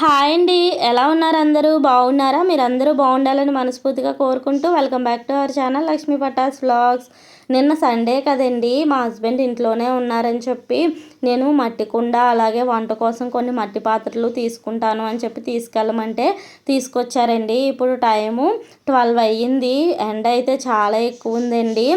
Hi అండి. ఎలా ఉన్నారు అందరూ? బాగున్నారా? మీరు అందరూ బాగుండాలని మనస్ఫూర్తిగా కోరుకుంటూ welcome back to our channel Lakshmi Patas vlogs. నిన్న సండే కదండి మా హస్బెండ్ ఇంట్లోనే ఉన్నారని చెప్పి నేను మట్టి కుండ అలాగే వంట కోసం కొన్ని మట్టి పాత్రలు తీసుకుంటాను అని చెప్పి తీసుకెళ్ళమంటే తీసుకొచ్చారండి. ఇప్పుడు టైము ట్వెల్వ్ అయ్యింది ఎండ అయితే చాలా ఎక్కువ ఉందండి.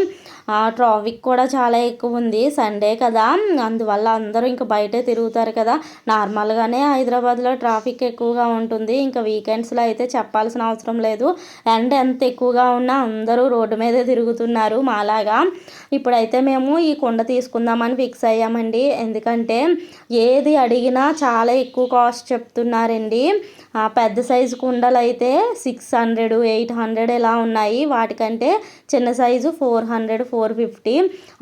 ట్రాఫిక్ కూడా చాలా ఎక్కువ ఉంది. సండే కదా. అందువల్ల అందరూ ఇంకా బయటే తిరుగుతారు కదా. నార్మల్గానే హైదరాబాద్లో ట్రాఫిక్ ఎక్కువగా ఉంటుంది. ఇంకా వీకెండ్స్లో అయితే చెప్పాల్సిన అవసరం లేదు. అండ్ ఎంత ఎక్కువగా ఉన్నా అందరూ రోడ్డు మీదే తిరుగుతున్నారు మాలాగా. ఇప్పుడైతే మేము ఈ కుండ తీసుకుందామని ఫిక్స్ అయ్యామండి. ఎందుకంటే ఏది అడిగినా చాలా ఎక్కువ కాస్ట్ చెప్తున్నారండి. పెద్ద సైజు కుండలు అయితే సిక్స్ హండ్రెడ్ ఎయిట్ హండ్రెడ్ ఇలా ఉన్నాయి? వాటికంటే చిన్న size four hundred four four fifty.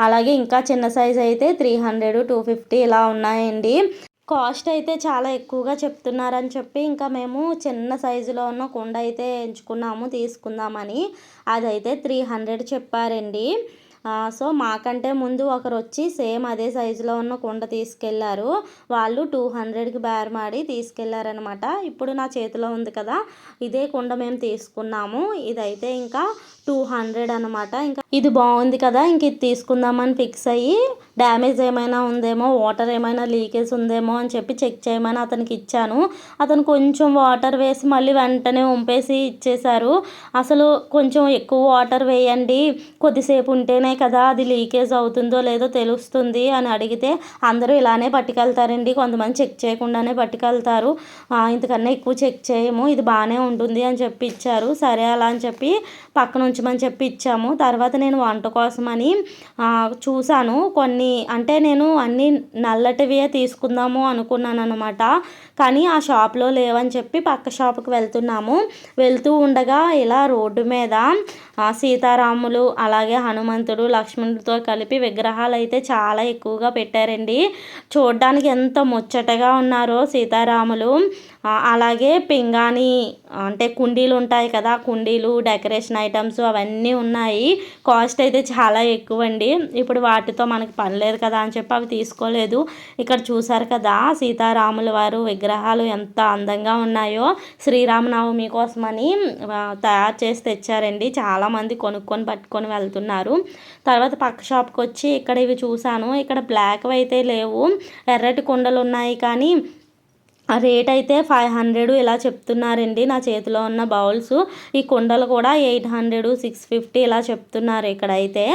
అలాగే ఇంకా చిన్న సైజు అయితే త్రీ హండ్రెడ్ టూ ఫిఫ్టీ ఇలా ఉన్నాయండి. కాస్ట్ అయితే చాలా ఎక్కువగా చెప్తున్నారని చెప్పి ఇంకా మేము చిన్న సైజులో ఉన్న కుండ అయితే ఎంచుకున్నాము తీసుకుందామని. అదైతే త్రీ హండ్రెడ్ చెప్పారండి. సో మాకంటే ముందు ఒకరు వచ్చి సేమ్ అదే సైజులో ఉన్న కుండ తీసుకెళ్ళారు. వాళ్ళు టూ హండ్రెడ్కి బేరమాడి తీసుకెళ్ళారనమాట ఇప్పుడు నా చేతిలో ఉంది కదా ఇదే కుండ మేము తీసుకున్నాము. ఇదైతే ఇంకా టూ హండ్రెడ్ అనమాట ఇంకా ఇది బాగుంది కదా ఇంక ఇది తీసుకుందామని ఫిక్స్ అయ్యి డ్యామేజ్ ఏమైనా ఉందేమో వాటర్ ఏమైనా లీకేజ్ ఉందేమో అని చెప్పి చెక్ చేయమని అతనికి ఇచ్చాను. అతను కొంచెం వాటర్ వేసి మళ్ళీ వెంటనే ఉంపేసి ఇచ్చేశారు. అసలు కొంచెం ఎక్కువ వాటర్ వేయండి కొద్దిసేపు ఉంటేనే కదా అది లీకేజ్ అవుతుందో లేదో తెలుస్తుంది అని అడిగితే అందరూ ఇలానే పట్టుకెళ్తారండి కొంతమంది చెక్ చేయకుండానే పట్టుకెళ్తారు. ఇంతకన్నా ఎక్కువ చెక్ చేయము ఇది బాగానే ఉంటుంది అని చెప్పి ఇచ్చారు. సరే అలా అని చెప్పి పక్కన ఉంచమని చెప్పి ఇచ్చాము. తర్వాత నేను వంట కోసమని చూశాను. కొన్ని అంటే నేను అన్నీ నల్లటివే తీసుకుందాము అనుకున్నాను అనమాట కానీ ఆ షాప్లో లేవని చెప్పి పక్క షాప్కి వెళ్తున్నాము. వెళ్తూ ఉండగా ఇలా రోడ్డు మీద సీతారాములు అలాగే హనుమంతుడు లక్ష్మణుడితో కలిపి విగ్రహాలు అయితే చాలా ఎక్కువగా పెట్టారండి. చూడడానికి ఎంత ముచ్చటగా ఉన్నారో సీతారాములు. అలాగే పింగాణి అంటే కుండీలు ఉంటాయి కదా కుండీలు డెకరేషన్ ఐటమ్స్ అవన్నీ ఉన్నాయి. కాస్ట్ అయితే చాలా ఎక్కువ అండి ఇప్పుడు వాటితో మనకి పని లేదు కదా అని చెప్పి అవి తీసుకోలేదు. ఇక్కడ చూసారు కదా సీతారాముల వారు విగ్రహాలు ఎంత అందంగా ఉన్నాయో. శ్రీరామనవమి కోసమని తయారు చేసి తెచ్చారండి. చాలామంది కొనుక్కొని పట్టుకొని వెళ్తున్నారు. తర్వాత పక్క షాప్కి వచ్చి ఇక్కడ ఇవి చూశాను. ఇక్కడ బ్లాక్ అయితే లేవు. ఎర్రటి కుండలు ఉన్నాయి కానీ రేట్ అయితే ఫైవ్ హండ్రెడ్ ఇలా చెప్తున్నారండి నా చేతిలో ఉన్న బౌల్స్. ఈ కుండలు కూడా ఎయిట్ హండ్రెడ్ సిక్స్ ఫిఫ్టీ ఇలా చెప్తున్నారు ఇక్కడ అయితే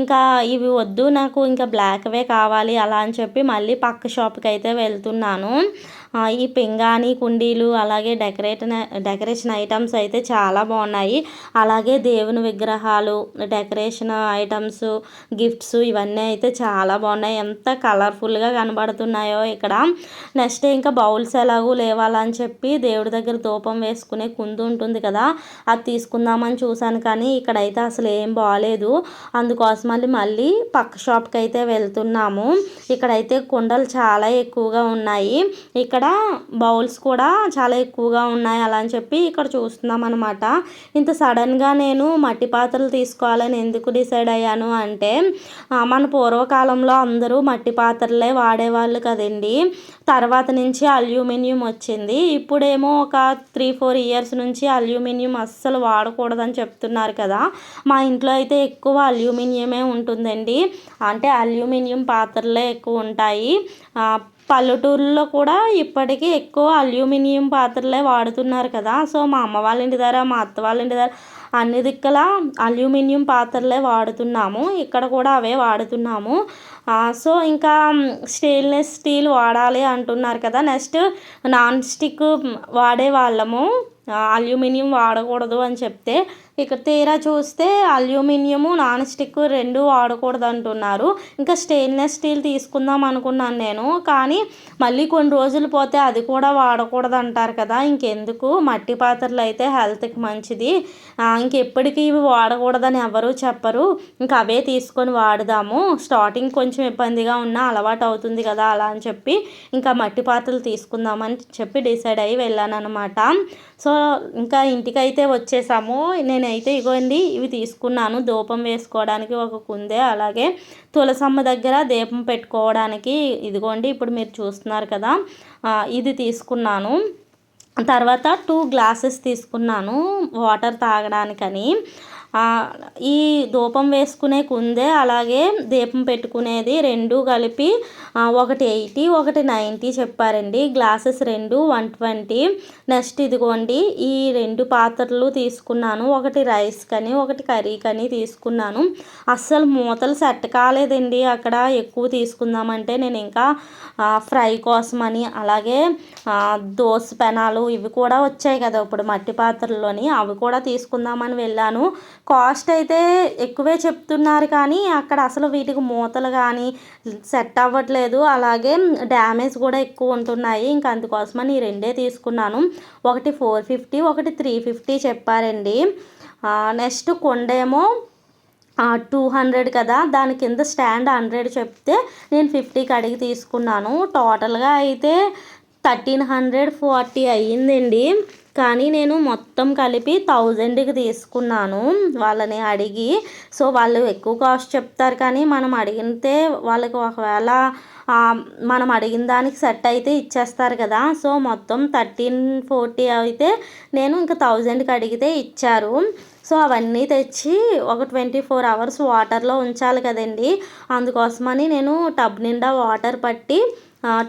ఇంకా ఇవి వద్దు నాకు ఇంకా బ్లాక్వే కావాలి అలా అని చెప్పి మళ్ళీ పక్క షాప్కి అయితే వెళ్తున్నాను. ఈ పింగాణి కుండీలు అలాగే డెకరేట్ డెకరేషన్ ఐటమ్స్ అయితే చాలా బాగున్నాయి. అలాగే దేవుని విగ్రహాలు డెకరేషన్ ఐటమ్స్ గిఫ్ట్స్ ఇవన్నీ అయితే చాలా బాగున్నాయి. ఎంత కలర్ఫుల్గా కనబడుతున్నాయో ఇక్కడ. నెక్స్ట్ ఇంకా బౌల్స్ ఎలాగూ లేవాలని చెప్పి దేవుడి దగ్గర ధూపం వేసుకునే కుందు ఉంటుంది కదా. అది తీసుకుందామని చూశాను కానీ ఇక్కడైతే అసలు ఏం బాగాలేదు అందుకోసమని మళ్ళీ పక్క షాప్కి అయితే వెళ్తున్నాము. ఇక్కడైతే కుండలు చాలా ఎక్కువగా ఉన్నాయి. ఇక్కడ ఇక్కడ బౌల్స్ కూడా చాలా ఎక్కువగా ఉన్నాయి అలా అని చెప్పి ఇక్కడ చూస్తున్నాం అనమాట ఇంత సడన్గా నేను మట్టి పాత్రలు తీసుకోవాలని ఎందుకు డిసైడ్ అయ్యాను అంటే మన పూర్వకాలంలో అందరూ మట్టి పాత్రలే వాడేవాళ్ళు కదండి. తర్వాత నుంచి అల్యూమినియం వచ్చింది. ఇప్పుడేమో ఒక త్రీ ఫోర్ ఇయర్స్ నుంచి అల్యూమినియం అస్సలు వాడకూడదని చెప్తున్నారు కదా. మా ఇంట్లో అయితే ఎక్కువ అల్యూమినియమే ఉంటుందండి. అంటే అల్యూమినియం పాత్రలే ఎక్కువ ఉంటాయి. పల్లెటూరులో కూడా ఇప్పటికీ ఎక్కువ అల్యూమినియం పాత్రలే వాడుతున్నారు కదా. సో మా అమ్మ వాళ్ళ ఇంటి దగ్గర మా అత్త వాళ్ళ ఇంటి దగ్గర అన్ని దిక్కల అల్యూమినియం పాత్రలే వాడుతున్నాము. ఇక్కడ కూడా అవే వాడుతున్నాము. సో ఇంకా స్టెయిన్లెస్ స్టీల్ వాడాలి అంటున్నారు కదా. నెక్స్ట్ నాన్ స్టిక్ వాడే వాళ్ళము. అల్యూమినియం వాడకూడదు అని చెప్తే ఇక్కడ తీరా చూస్తే అల్యూమినియము నాన్ స్టిక్ రెండు వాడకూడదు అంటున్నారు ఇంకా స్టెయిన్లెస్ స్టీల్ తీసుకుందాం అనుకున్నాను నేను. కానీ మళ్ళీ కొన్ని రోజులు పోతే అది కూడా వాడకూడదు అంటారు కదా. ఇంకెందుకు? మట్టి పాత్రలు అయితే హెల్త్కి మంచిది. ఇంకెప్పటికీ ఇవి వాడకూడదని ఎవరు చెప్పరు. ఇంకా అవే తీసుకొని వాడదాము. స్టార్టింగ్ కొంచెం ఇబ్బందిగా ఉన్నా అలవాటు అవుతుంది కదా అలా అని చెప్పి ఇంకా మట్టి పాత్రలు తీసుకుందామని చెప్పి డిసైడ్ అయ్యి వెళ్ళాను అనమాట సో ఇంకా ఇంటికైతే వచ్చేసాము. నేను నేనైతే ఇగోండి ఇవి తీసుకున్నాను. దూపం వేసుకోవడానికి ఒక కుందే అలాగే తులసమ్మ దగ్గర దీపం పెట్టుకోవడానికి ఇదిగోండి ఇప్పుడు మీరు చూస్తున్నారు కదా ఇది తీసుకున్నాను. తర్వాత టూ గ్లాసెస్ తీసుకున్నాను వాటర్ తాగడానికని. ఈ ధూపం వేసుకునే కుందే అలాగే దీపం పెట్టుకునేది రెండు కలిపి ఒకటి ఎయిటీ ఒకటి నైంటీ చెప్పారండి. గ్లాసెస్ రెండు వన్ ట్వంటీ. నెక్స్ట్ ఇదిగోండి ఈ రెండు పాత్రలు తీసుకున్నాను. ఒకటి రైస్ కని ఒకటి కర్రీ కని తీసుకున్నాను. అస్సలు మూతలు సెట్ కాలేదండి. అక్కడ ఎక్కువ తీసుకుందామంటే నేను ఇంకా ఫ్రై కోసమని అలాగే దోస పెనాలు ఇవి కూడా వచ్చాయి కదా ఇప్పుడు మట్టి పాత్రల్లోని. అవి కూడా తీసుకుందామని వెళ్ళాను. కాస్ట్ అయితే ఎక్కువే చెప్తున్నారు కానీ అక్కడ అసలు వీటికి మూతలు కానీ సెట్ అవ్వట్లేదు. అలాగే డ్యామేజ్ కూడా ఎక్కువ ఉంటున్నాయి. ఇంకా అందుకోసమని ఈ రెండే తీసుకున్నాను. ఒకటి ఫోర్ ఫిఫ్టీ ఒకటి త్రీ ఫిఫ్టీ చెప్పారండి. నెక్స్ట్ కొండేమో టూ హండ్రెడ్ కదా. దాని కింద స్టాండ్ హండ్రెడ్ చెప్తే నేను ఫిఫ్టీకి అడిగి తీసుకున్నాను. టోటల్గా అయితే థర్టీన్ హండ్రెడ్ ఫార్టీ అయ్యిందండి. కానీ నేను మొత్తం కలిపి థౌజండ్కి తీసుకున్నాను. వాళ్ళని అడిగి సో వాళ్ళు ఎక్కువ కాస్ట్ చెప్తారు కానీ మనం అడిగితే వాళ్ళకి ఒకవేళ మనం అడిగిన దానికి సెట్ అయితే ఇచ్చేస్తారు కదా. సో మొత్తం థర్టీన్ ఫోర్టీ అయితే నేను ఇంకా థౌజండ్కి అడిగితే ఇచ్చారు. సో అవన్నీ తెచ్చి ఒక ట్వంటీ ఫోర్ అవర్స్ వాటర్లో ఉంచాలి కదండి. అందుకోసమని నేను టబ్ నిండా వాటర్ పట్టి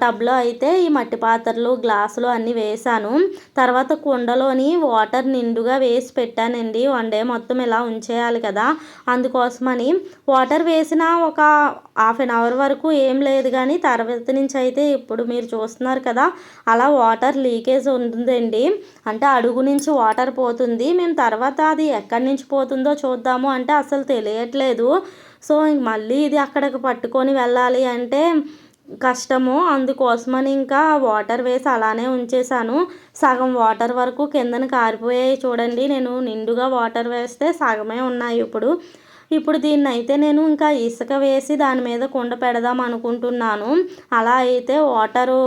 టబ్లో అయితే ఈ మట్టి పాత్రలు గ్లాసులు అన్నీ వేసాను తర్వాత కుండలోని వాటర్ నిండుగా వేసి పెట్టానండి. వన్ డే మొత్తం ఇలా ఉంచేయాలి కదా. అందుకోసమని వాటర్ వేసిన ఒక హాఫ్ అన్ అవర్ వరకు ఏం లేదు కానీ తర్వాత నుంచి అయితే ఇప్పుడు మీరు చూస్తున్నారు కదా అలా వాటర్ లీకేజ్ ఉంటుందండి. అంటే అడుగు నుంచి వాటర్ పోతుంది. మేము తర్వాత అది ఎక్కడి నుంచి పోతుందో చూద్దాము అంటే అసలు తెలియట్లేదు. సో మళ్ళీ ఇది అక్కడికి పట్టుకొని వెళ్ళాలి అంటే కష్టము. అందుకోసమని ఇంకా వాటర్ వేసి అలానే ఉంచేసాను సగం వాటర్ వరకు కిందన కారిపోయాయి చూడండి. నేను నిండుగా వాటర్ వేస్తే సగమే ఉన్నాయి ఇప్పుడు. ఇప్పుడు దీన్ని అయితే నేను ఇంకా ఇసుక వేసి దాని మీద కుండ పెడదాం అనుకుంటున్నాను. అలా అయితే వాటరు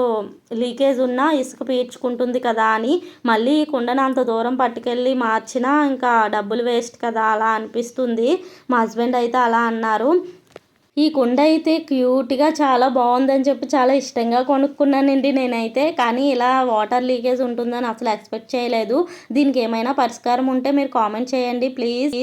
లీకేజ్ ఉన్నా ఇసుక పీల్చుకుంటుంది కదా అని. మళ్ళీ ఈ కుండను అంత దూరం పట్టుకెళ్ళి మార్చినా ఇంకా డబ్బులు వేస్ట్ కదా అలా అనిపిస్తుంది. మా హస్బెండ్ అయితే అలా అన్నారు. ఈ కుండ అయితే క్యూట్గా చాలా బాగుందని చెప్పి చాలా ఇష్టంగా కొనుక్కున్నానండి నేనైతే. కానీ ఇలా వాటర్ లీకేజ్ ఉంటుందని అసలు ఎక్స్పెక్ట్ చేయలేదు. దీనికి ఏమైనా పరిష్కారం ఉంటే మీరు కామెంట్ చేయండి ప్లీజ్.